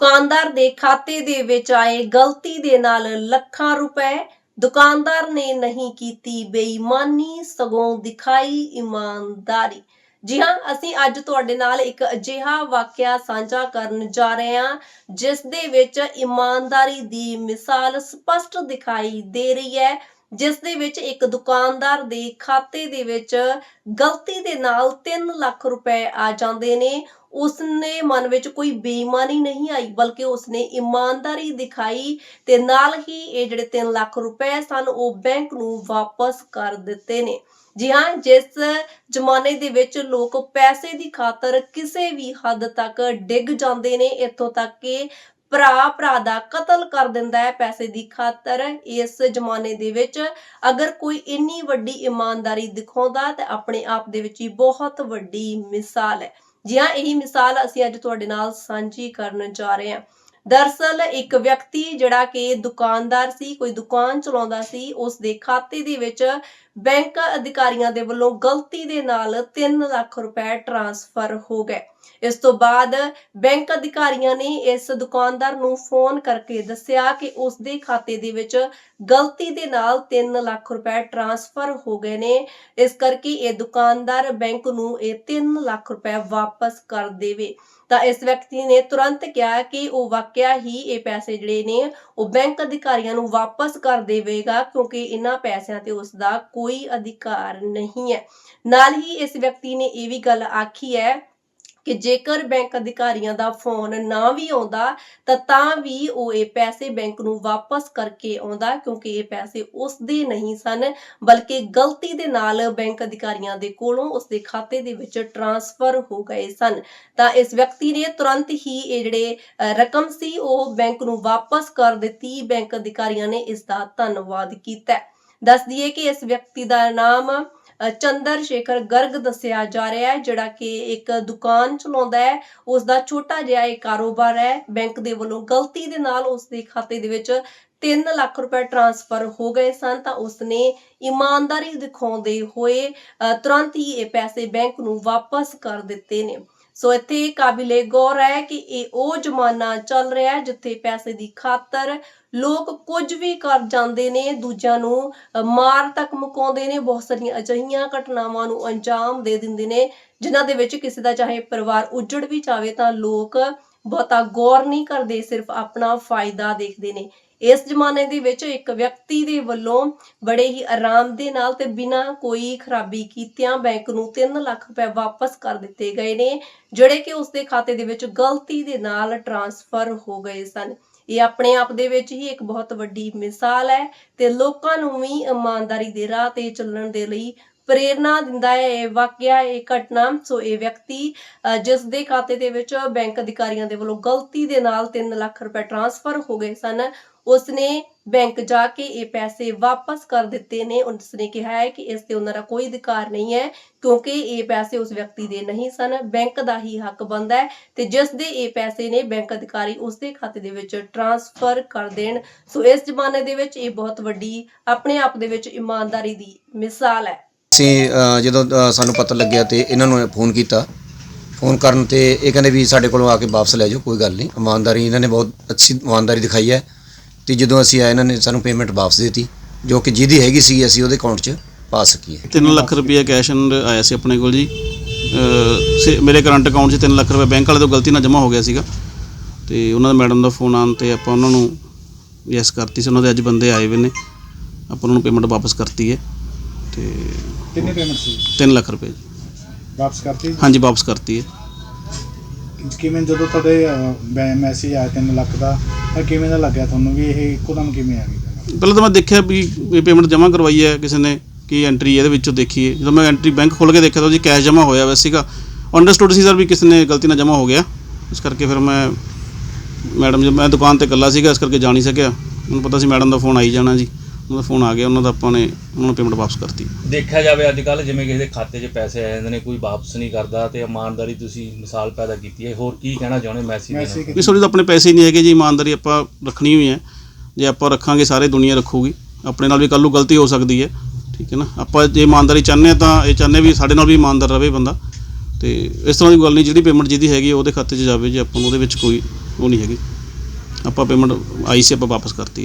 ਦੁਕਾਨਦਾਰ ਦੇ ਖਾਤੇ ਦੇ ਵਿੱਚ ਆਏ ਗਲਤੀ ਦੇ ਨਾਲ ਲੱਖਾਂ ਰੁਪਏ ਦੁਕਾਨਦਾਰ ਨੇ ਨਹੀਂ ਕੀਤੀ। ਬੇਈਮਾਨੀ ਸਗੋਂ ਦਿਖਾਈ ਇਮਾਨਦਾਰੀ। ਜੀ ਹਾਂ, ਅਸੀਂ ਅੱਜ ਤੁਹਾਡੇ ਨਾਲ ਇੱਕ ਅਜਿਹਾ ਵਾਕਿਆ ਸਾਂਝਾ ਕਰਨ ਜਾ ਰਹੇ ਹਾਂ, ਜਿਸ ਦੇ ਵਿੱਚ ਇਮਾਨਦਾਰੀ ਦੀ ਮਿਸਾਲ ਸਪਸ਼ਟ ਦਿਖਾਈ ਦੇ ਰਹੀ ਹੈ। ਜਿਸ ਦੇ ਵਿੱਚ ਇੱਕ ਦੁਕਾਨਦਾਰ ਦੇ ਖਾਤੇ ਦੇ ਵਿੱਚ ਗਲਤੀ ਦੇ ਨਾਲ 3 ਲੱਖ ਰੁਪਏ ਆ ਜਾਂਦੇ ਨੇ। ਉਸਨੇ ਮਨ ਵਿੱਚ ਕੋਈ ਬੇਈਮਾਨੀ ਨਹੀਂ ਆਈ, ਬਲਕਿ ਉਸਨੇ ਇਮਾਨਦਾਰੀ ਦਿਖਾਈ ਤੇ ਨਾਲ ਹੀ ਇਹ ਜਿਹੜੇ 3 ਲੱਖ ਰੁਪਏ ਸਨ, ਉਹ ਬੈਂਕ ਨੂੰ ਵਾਪਸ ਕਰ ਦਿੱਤੇ ਨੇ। ਜੀ ਹਾਂ, ਜਿਸ ਜ਼ਮਾਨੇ ਦੇ ਵਿੱਚ ਲੋਕ ਪੈਸੇ ਦੀ ਖਾਤਰ ਕਿਸੇ ਵੀ ਹੱਦ ਤੱਕ ਡਿੱਗ ਜਾਂਦੇ ਨੇ, ਇੱਥੋਂ ਤੱਕ ਕਿ ਭਰਾ ਭਰਾ ਦਾ ਕਤਲ ਕਰ ਦਿੰਦਾ ਹੈ ਪੈਸੇ ਦੀ ਖਾਤਰ। ਇਸ ਜ਼ਮਾਨੇ ਦੇ ਵਿੱਚ ਅਗਰ ਕੋਈ ਇੰਨੀ ਵੱਡੀ ਇਮਾਨਦਾਰੀ ਦਿਖਾਉਂਦਾ ਤਾਂ ਆਪਣੇ ਆਪ ਦੇ ਵਿੱਚ ਹੀ ਬਹੁਤ ਵੱਡੀ ਮਿਸਾਲ ਹੈ। ਜੀ ਹਾਂ, ਇਹੀ ਮਿਸਾਲ ਅਸੀਂ ਅੱਜ ਤੁਹਾਡੇ ਨਾਲ ਸਾਂਝੀ ਕਰਨ ਜਾ ਰਹੇ ਹਾਂ। ਦਰਸਲ ਇੱਕ ਵਿਅਕਤੀ ਜਿਹੜਾ ਕਿ ਦੁਕਾਨਦਾਰ ਸੀ, ਕੋਈ ਦੁਕਾਨ ਚਲਾਉਂਦਾ ਸੀ, ਉਸ ਦੇ ਖਾਤੇ ਦੇ ਵਿੱਚ ਬੈਂਕ ਅਧਿਕਾਰੀਆਂ ਦੇ ਵੱਲੋਂ ਗਲਤੀ ਦੇ ਨਾਲ 3 ਲੱਖ ਰੁਪਏ ਟ੍ਰਾਂਸਫਰ ਹੋ ਗਏ। ਇਸ ਤੋਂ ਬਾਅਦ ਬੈਂਕ ਅਧਿਕਾਰੀਆਂ ਨੇ ਇਸ ਦੁਕਾਨਦਾਰ ਨੂੰ ਫੋਨ ਕਰਕੇ ਦੱਸਿਆ ਕਿ ਉਸ ਦੇ ਖਾਤੇ ਦੇ ਵਿੱਚ ਗਲਤੀ ਦੇ ਨਾਲ 3 ਲੱਖ ਰੁਪਏ ਟਰਾਂਸਫਰ ਹੋ ਗਏ ਨੇ। ਇਸ ਕਰਕੇ ਇਹ ਦੁਕਾਨਦਾਰ ਬੈਂਕ ਨੂੰ ਇਹ 3 ਲੱਖ ਰੁਪਏ ਵਾਪਸ ਕਰ ਦੇਵੇ। ਤਾਂ ਇਸ ਵਿਅਕਤੀ ਨੇ ਤੁਰੰਤ ਕਿਹਾ ਕਿ ਉਹ ਵਾਕਿਆ ਹੀ ਇਹ ਪੈਸੇ ਜਿਹੜੇ ਨੇ ਉਹ ਬੈਂਕ ਅਧਿਕਾਰੀਆਂ ਨੂੰ ਵਾਪਸ ਕਰ ਦੇਵੇਗਾ, ਕਿਉਂਕਿ ਇਹਨਾਂ ਪੈਸਿਆਂ ਤੇ ਉਸ ਦਾ ਕੋਈ ਅਧਿਕਾਰ ਨਹੀਂ ਹੈ। ਨਾਲ ਹੀ ਇਸ ਵਿਅਕਤੀ ਨੇ ਇਹ ਵੀ ਗੱਲ ਆਖੀ ਹੈ ਕਿ ਜੇਕਰ ਬੈਂਕ ਅਧਿਕਾਰੀਆਂ ਦਾ ਫੋਨ ਨਾ ਵੀ ਆਉਂਦਾ, ਤਾਂ ਤਾਂ ਵੀ ਉਹ ਇਹ ਪੈਸੇ ਬੈਂਕ ਨੂੰ ਵਾਪਸ ਕਰਕੇ ਆਉਂਦਾ, ਕਿਉਂਕਿ ਇਹ ਪੈਸੇ ਉਸ ਦੇ ਨਹੀਂ ਸਨ, ਬਲਕਿ ਗਲਤੀ ਦੇ ਨਾਲ ਬੈਂਕ ਅਧਿਕਾਰੀਆਂ ਦੇ ਕੋਲੋਂ ਉਸ ਦੇ ਖਾਤੇ ਦੇ ਵਿੱਚ ਟ੍ਰਾਂਸਫਰ ਹੋ ਗਏ ਸਨ ਤਾਂ ਇਸ ਵਿਅਕਤੀ ਨੇ ਤੁਰੰਤ ਹੀ ਇਹ ਜਿਹੜੇ ਰਕਮ ਸੀ, ਉਹ ਬੈਂਕ ਨੂੰ ਵਾਪਸ ਕਰ ਦਿੱਤੀ ਬੈਂਕ ਅਧਿਕਾਰੀਆਂ ਨੇ ਇਸ ਦਾ ਧੰਨਵਾਦ ਕੀਤਾ ਹੈ। ਦੱਸ ਦਈਏ ਕਿ ਇਸ ਵਿਅਕਤੀ ਦਾ ਨਾਮ ਚੰਦਰ ਸ਼ੇਖਰ ਗਰਗ ਦੱਸਿਆ ਜਾ ਰਿਹਾ ਹੈ, ਜਿਹੜਾ ਕਿ ਇੱਕ ਦੁਕਾਨ ਚਲਾਉਂਦਾ ਹੈ। ਉਸ ਦਾ ਛੋਟਾ ਜਿਹਾ ਇਹ ਕਾਰੋਬਾਰ ਹੈ। ਬੈਂਕ ਦੇ ਵੱਲੋਂ ਗਲਤੀ ਦੇ ਨਾਲ ਉਸ ਦੇ ਖਾਤੇ ਦੇ ਵਿੱਚ 3 ਲੱਖ ਰੁਪਏ ਟ੍ਰਾਂਸਫਰ ਹੋ ਗਏ ਸਨ। ਤਾਂ ਉਸਨੇ ਇਮਾਨਦਾਰੀ ਦਿਖਾਉਂਦੇ ਹੋਏ ਤੁਰੰਤ ਹੀ ਇਹ ਪੈਸੇ ਬੈਂਕ ਨੂੰ ਵਾਪਸ ਕਰ ਦਿੱਤੇ ਨੇ। ਸੋ ਇੱਥੇ ਕਾਬਿਲੇ ਗੌਰ ਹੈ ਕਿ ਇਹ ਉਹ ਜ਼ਮਾਨਾ ਚੱਲ ਰਿਹਾ ਹੈ ਜਿੱਥੇ ਪੈਸੇ ਦੀ ਖਾਤਰ ਲੋਕ ਕੁਝ ਵੀ ਕਰ ਜਾਂਦੇ ਨੇ, ਦੂਜਿਆਂ ਨੂੰ ਮਾਰ ਤੱਕ ਮੁਕਾਉਂਦੇ ਨੇ, ਬਹੁਤ ਸਾਰੀਆਂ ਅਜਿਹੀਆਂ ਘਟਨਾਵਾਂ ਨੂੰ ਅੰਜਾਮ ਦੇ ਦਿੰਦੇ ਨੇ, ਜਿਨ੍ਹਾਂ ਦੇ ਵਿੱਚ ਕਿਸੇ ਦਾ ਚਾਹੇ ਪਰਿਵਾਰ ਉੱਜੜ ਵੀ ਜਾਵੇ ਤਾਂ ਲੋਕ ਬਹੁਤਾ ਗੌਰ ਨਹੀਂ ਕਰਦੇ, ਸਿਰਫ ਆਪਣਾ ਫਾਇਦਾ ਦੇਖਦੇ ਨੇ। ਇਸ ਜ਼ਮਾਨੇ ਦੇ ਵਿੱਚ ਇੱਕ ਵਿਅਕਤੀ ਦੇ ਵੱਲੋਂ ਬੜੇ ਹੀ ਆਰਾਮ ਦੇ ਨਾਲ ਤੇ ਬਿਨਾਂ ਕੋਈ ਖਰਾਬੀ ਕੀਤਿਆਂ ਬੈਂਕ ਨੂੰ 3 ਲੱਖ ਰੁਪਏ ਵਾਪਸ ਕਰ ਦਿੱਤੇ ਗਏ ਨੇ ਜਿਹੜੇ ਕਿ ਉਸ ਦੇ ਖਾਤੇ ਦੇ ਵਿੱਚ ਗਲਤੀ ਦੇ ਨਾਲ ਟਰਾਂਸਫਰ ਹੋ ਗਏ ਸਨ। ਇਹ ਆਪਣੇ ਆਪ ਦੇ ਵਿੱਚ ਹੀ ਇੱਕ ਬਹੁਤ ਵੱਡੀ ਮਿਸਾਲ ਹੈ ਤੇ ਲੋਕਾਂ ਨੂੰ ਵੀ ਇਮਾਨਦਾਰੀ ਦੇ ਰਾਹ ਤੇ ਚੱਲਣ ਦੇ ਲਈ ਪ੍ਰੇਰਨਾ ਦਿੰਦਾ ਹੈ। ਇਹ ਵਾਕਿਆ ਇਹ ਘਟਨਾ ਸੋ ਇਹ ਵਿਅਕਤੀ ਅ, ਜਿਸ ਦੇ ਖਾਤੇ ਦੇ ਵਿੱਚ ਬੈਂਕ ਅਧਿਕਾਰੀਆਂ ਦੇ ਵੱਲੋਂ ਗਲਤੀ ਦੇ ਨਾਲ 3 ਲੱਖ ਰੁਪਏ ਟ੍ਰਾਂਸਫਰ ਹੋ ਗਏ ਸਨ ਉਸਨੇ ਬੈਂਕ ਜਾ ਕੇ ਇਹ ਪੈਸੇ ਵਾਪਸ ਕਰ ਦਿੱਤੇ ਨੇ। ਉਸਨੇ ਕਿਹਾ ਹੈ ਕਿ ਇਸ ਤੇ ਉਹਨਾਂ ਦਾ ਕੋਈ ਅਧਿਕਾਰ ਨਹੀਂ ਹੈ ਕਿਉਂਕਿ ਇਹ ਪੈਸੇ ਉਸ ਵਿਅਕਤੀ ਦੇ ਨਹੀਂ ਸਨ। ਬੈਂਕ ਦਾ ਹੀ ਹੱਕ ਬਣਦਾ ਹੈ ਤੇ ਜਿਸ ਦੇ ਇਹ ਪੈਸੇ ਨੇ ਬੈਂਕ ਅਧਿਕਾਰੀ ਉਸ ਦੇ ਖਾਤੇ ਦੇ ਵਿੱਚ ਟਰਾਂਸਫਰ ਕਰ ਦੇਣ। ਸੋ ਇਸ ਜ਼ਮਾਨੇ ਦੇ ਵਿੱਚ ਇਹ ਬਹੁਤ ਵੱਡੀ ਆਪਣੇ ਆਪ ਦੇ ਵਿੱਚ ਇਮਾਨਦਾਰੀ ਦੀ ਮਿਸਾਲ ਹੈ। ਅਸੀਂ ਅ, ਜਦੋਂ ਅ, ਸਾਨੂੰ ਪਤਾ ਲੱਗਿਆ ਤੇ ਇਹਨਾਂ ਨੂੰ ਫੋਨ ਕੀਤਾ। ਫੋਨ ਕਰਨ ਤੇ ਇਹ ਕਹਿੰਦੇ ਵੀ ਸਾਡੇ ਕੋਲੋਂ ਆ ਕੇ ਵਾਪਸ ਲੈ ਜਾਓ ਕੋਈ ਗੱਲ ਨਹੀਂ। ਇਮਾਨਦਾਰੀ ਇਹਨਾਂ ਨੇ ਬਹੁਤ ਅੱਛੀ ਇਮਾਨਦਾਰੀ ਦਿਖਾਈ ਹੈ। ਤੇ ਜਦੋਂ ਅਸੀਂ ਆਏ ਇਹਨਾਂ ਨੇ ਸਾਨੂੰ ਪੇਮੈਂਟ ਵਾਪਸ ਦਿੱਤੀ ਜੋ ਕਿ ਜਿਹਦੀ ਹੈਗੀ ਸੀ ਅਸੀਂ ਉਹਦੇ ਅਕਾਊਂਟ 'ਚ ਪਾ ਸਕੀਏ। 3 ਲੱਖ ਰੁਪਏ ਕੈਸ਼ ਅੰਦਰ ਆਇਆ ਸੀ ਆਪਣੇ ਕੋਲ ਜੀ। ਅਹ ਸੇ- ਮੇਰੇ ਕਰੰਟ ਅਕਾਊਂਟ 'ਚ 3 ਲੱਖ ਰੁਪਏ ਬੈਂਕ ਵਾਲੇ ਤੋਂ ਗਲਤੀ ਨਾਲ ਜਮ੍ਹਾਂ ਹੋ ਗਿਆ ਸੀਗਾ। ਤੇ ਉਹਨਾਂ ਦਾ ਮੈਡਮ ਦਾ ਫੋਨ ਆਉਣ ਤੇ ਆਪਾਂ ਉਹਨਾਂ ਨੂੰ ਯੈਸ ਕਰਤੀ ਸੀ। ਉਹਨਾਂ ਦੇ ਅੱਜ ਬੰਦੇ ਆਏ ਹੋਏ ਨੇ। ਆਪਾਂ ਉਹਨਾਂ ਨੂੰ ਪੇਮੈਂਟ ਵਾਪਸ ਕਰਤੀ ਹੈ ਤੇ ਕਿੰਨੀ ਪੇਮੈਂਟ ਸੀ? 3 ਲੱਖ ਰੁਪਏ ਜੀ। ਵਾਪਸ ਕਰਤੀ? ਹਾਂਜੀ ਵਾਪਸ ਕਰਤੀ ਹੈ ਕਿਵੇਂ ਜਦੋਂ ਤੁਹਾਡੇ ਮੈਸੇਜ ਆਇਆ 3 ਲੱਖ ਦਾ, ਤਾਂ ਕਿਵੇਂ ਦਾ ਲੱਗਿਆ ਤੁਹਾਨੂੰ ਵੀ ਇਹ ਇੱਕੋਦਮ ਕਿਵੇਂ ਆ ਗਈ? ਪਹਿਲਾਂ ਤਾਂ ਮੈਂ ਦੇਖਿਆ ਵੀ ਇਹ ਪੇਮੈਂਟ ਜਮ੍ਹਾਂ ਕਰਵਾਈ ਹੈ ਕਿਸੇ ਨੇ, ਕੀ ਐਂਟਰੀ ਇਹਦੇ ਵਿੱਚੋਂ ਦੇਖੀਏ। ਜਦੋਂ ਮੈਂ ਐਂਟਰੀ ਬੈਂਕ ਖੋਲ ਕੇ ਦੇਖਿਆ ਤਾਂ ਜੀ ਕੈਸ਼ ਜਮ੍ਹਾਂ ਹੋਇਆ ਹੋਇਆ ਸੀਗਾ। ਅੰਡਰਸਟੂਡ ਸੀ ਸਰ ਵੀ ਕਿਸੇ ਨੇ ਗਲਤੀ ਨਾਲ ਜਮ੍ਹਾਂ ਹੋ ਗਿਆ। ਇਸ ਕਰਕੇ ਫਿਰ ਮੈਂ ਮੈਡਮ ਜੀ, ਮੈਂ ਦੁਕਾਨ ਤੇ ਇਕੱਲਾ ਸੀਗਾ, ਇਸ ਕਰਕੇ ਜਾ ਨਹੀਂ ਸਕਿਆ। ਮੈਨੂੰ ਪਤਾ ਸੀ ਮੈਡਮ ਦਾ ਫੋਨ ਆਈ ਜਾਣਾ ਜੀ। ਉਹਨਾਂ ਦਾ ਫੋਨ ਆ ਗਿਆ ਉਹਨਾਂ ਦਾ ਆਪਾਂ ਨੇ ਉਹਨਾਂ ਨੂੰ ਪੇਮੈਂਟ ਵਾਪਸ ਕਰਤੀ। ਦੇਖਿਆ ਜਾਵੇ ਅੱਜ ਕੱਲ ਜਿਵੇਂ ਕਿਸੇ ਦੇ ਖਾਤੇ 'ਚ ਪੈਸੇ ਆ ਜਾਂਦੇ ਨੇ ਕੋਈ ਵਾਪਸ ਨਹੀਂ ਕਰਦਾ ਤੇ ਇਮਾਨਦਾਰੀ ਤੁਸੀਂ ਮਿਸਾਲ ਪੈਦਾ ਕੀਤੀ ਹੈ। ਹੋਰ ਕੀ ਕਹਿਣਾ ਚਾਹੁੰਦੇ ਮੈਸੀ ਦੇ ਮੈਸੇਜ ਨਾਲ ਨਹੀਂ ਸੋਰੀ ਤਾਂ ਆਪਣੇ ਪੈਸੇ ਹੀ ਨਹੀਂ ਹੈਗੇ ਜੀ ਇਮਾਨਦਾਰੀ ਆਪਾਂ ਰੱਖਣੀ ਹੋਈ ਹੈ। ਜੇ ਆਪਾਂ ਰੱਖਾਂਗੇ ਸਾਰੇ ਦੁਨੀਆ ਰੱਖੂਗੀ। ਆਪਣੇ ਨਾਲ ਵੀ ਕੱਲ੍ਹ ਨੂੰ ਗਲਤੀ ਹੋ ਸਕਦੀ ਹੈ ਠੀਕ ਹੈ ਨਾ? ਆਪਾਂ ਜੇ ਇਮਾਨਦਾਰੀ ਚਾਹੁੰਦੇ ਹਾਂ ਤਾਂ ਇਹ ਚਾਹੁੰਦੇ ਵੀ ਸਾਡੇ ਨਾਲ ਵੀ ਇਮਾਨਦਾਰ ਰਵੇ ਬੰਦਾ। ਤੇ ਇਸ ਤਰ੍ਹਾਂ ਦੀ ਗੱਲ ਨਹੀਂ ਜਿਹੜੀ ਪੇਮੈਂਟ ਜਿਹਦੀ ਹੈਗੀ ਉਹਦੇ ਖਾਤੇ 'ਚ ਜਾਵੇ ਜੇ ਆਪਾਂ ਨੂੰ ਉਹਦੇ ਵਿੱਚ ਕੋਈ ਉਹ ਨਹੀਂ ਹੈਗੀ। ਆਪਾਂ ਪੇਮੈਂਟ ਆਈ ਸੀ ਆਪਾਂ ਵਾਪਸ ਕਰਤੀ ਹੈ